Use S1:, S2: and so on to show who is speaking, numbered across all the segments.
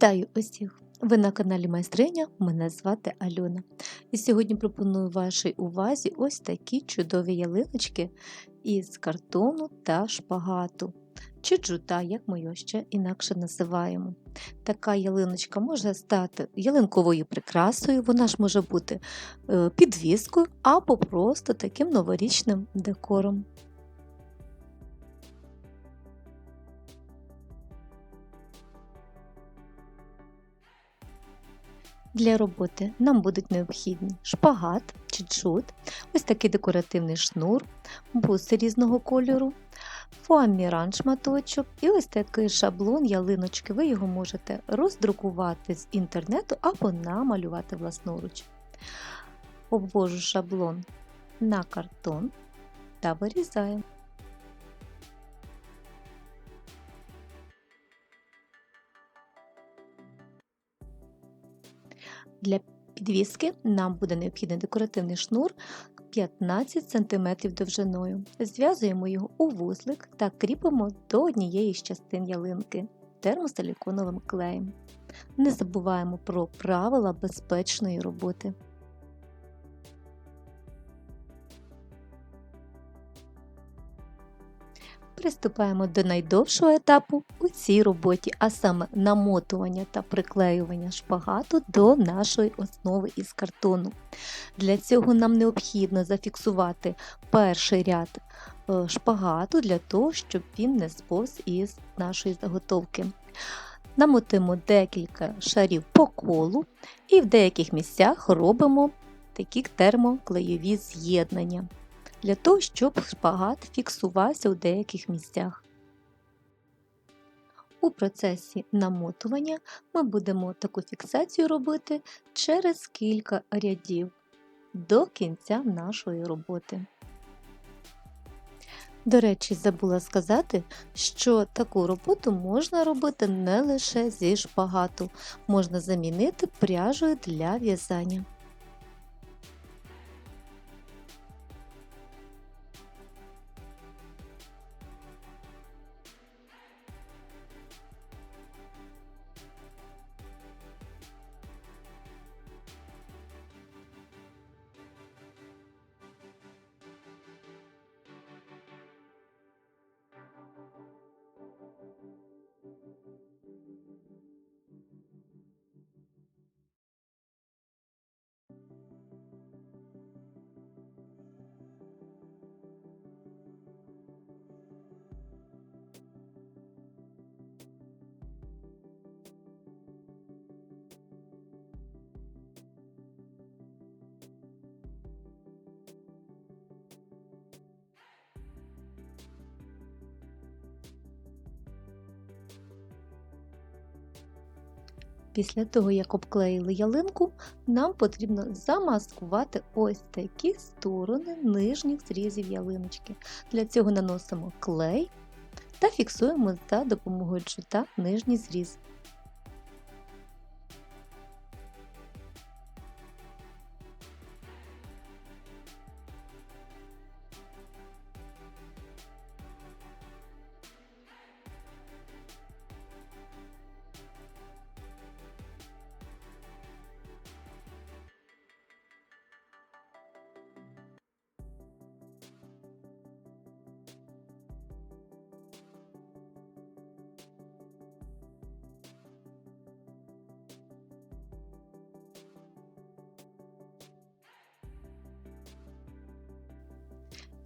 S1: Вітаю усіх! Ви на каналі Майстриня, мене звати Альона. І сьогодні пропоную вашій увазі ось такі чудові ялиночки із картону та шпагату, чи джута, як ми його ще інакше називаємо. Така ялиночка може стати ялинковою прикрасою, вона ж може бути е, підвіскою або просто таким новорічним декором. Для роботи нам будуть необхідні шпагат чи джут, ось такий декоративний шнур, буси різного кольору, фоаміран шматочок і ось такий шаблон ялиночки. Ви його можете роздрукувати з інтернету або намалювати власноруч. Обвожу шаблон на картон та вирізаємо. Для підвіски нам буде необхідний декоративний шнур 15 см довжиною. Зв'язуємо його у вузлик та кріпимо до однієї з частин ялинки термосиліконовим клеєм. Не забуваємо про правила безпечної роботи. Приступаємо до найдовшого етапу у цій роботі, а саме намотування та приклеювання шпагату до нашої основи із картону. Для цього нам необхідно зафіксувати перший ряд е, шпагату для того, щоб він не сповз із нашої заготовки. Намотимо декілька шарів по колу і в деяких місцях робимо такі термоклеєві з'єднання для того, щоб шпагат фіксувався у деяких місцях. У процесі намотування ми будемо таку фіксацію робити через кілька рядів до кінця нашої роботи. До речі, забула сказати, що таку роботу можна робити не лише зі шпагату, можна замінити пряжею для в'язання. Після того, як обклеїли ялинку, нам потрібно замаскувати ось такі сторони нижніх зрізів ялиночки. Для цього наносимо клей та фіксуємо за допомогою джута нижній зріз.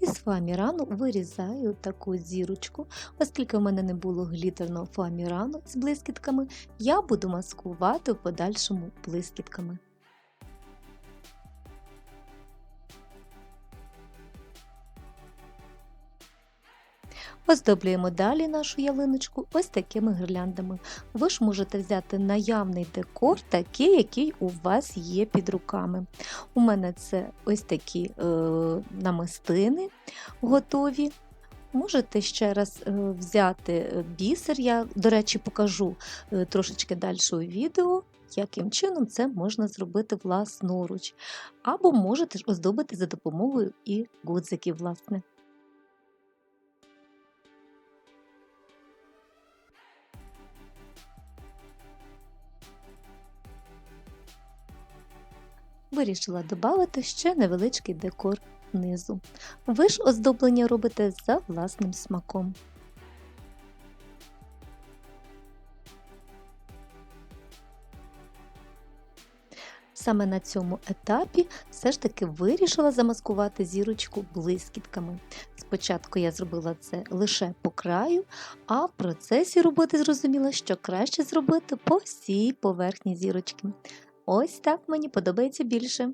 S1: Із фоамірану вирізаю таку зірочку, оскільки в мене не було глітерного фоамірану з блискітками, я буду маскувати в подальшому блискітками. Оздоблюємо далі нашу ялиночку ось такими гірляндами. Ви ж можете взяти наявний декор, такий, який у вас є під руками. У мене це ось такі е, намистини готові. Можете ще раз е, взяти бісер, я, до речі, покажу е, трошечки далі у відео, яким чином це можна зробити власноруч. Або можете оздобити за допомогою і гудзиків, власне. Вирішила додати ще невеличкий декор знизу. Ви ж оздоблення робите за власним смаком. Саме на цьому етапі все ж таки вирішила замаскувати зірочку блискітками. Спочатку я зробила це лише по краю, а в процесі роботи зрозуміла, що краще зробити по всій поверхні зірочки. Ось так мені подобається більше.